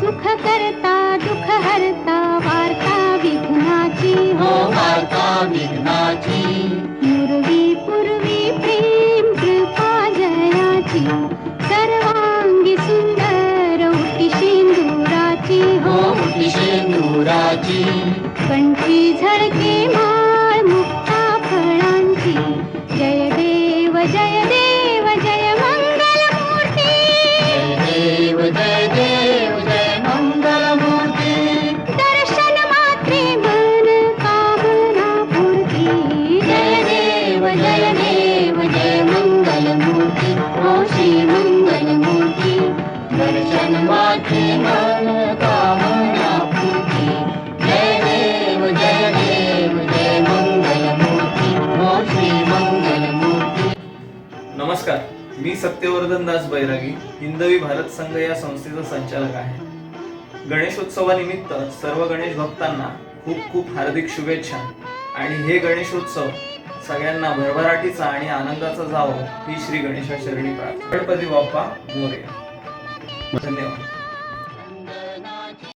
सुख करता दुःख हरता वार्ता विघ्नाची हो. वार्ता विघ्नाची. पूर्वी पूर्वी प्रेम कृपा जयाची सर्वांगी सुंदर उटी सिंदुराची हो. हो मुठी शेंदुराची. कंठी झळके माळ मुक्ता फळांची जय देव जय देव जय मंगल मूर्ती जय देव जय नमस्कार मी सत्यवर्धन दास बैरागी हिंदवी भारत संघ या संस्थेचा संचालक आहे. गणेशोत्सवानिमित्त सर्व गणेश भक्तांना खूप खूप हार्दिक शुभेच्छा. आणि हे गणेशोत्सव सगळ्यांना भरभराटीचा आणि आनंदाचा जावो ही श्री गणेशा शरणी प्रार्थना. गणपती बाप्पा मोरे धन्यवाद.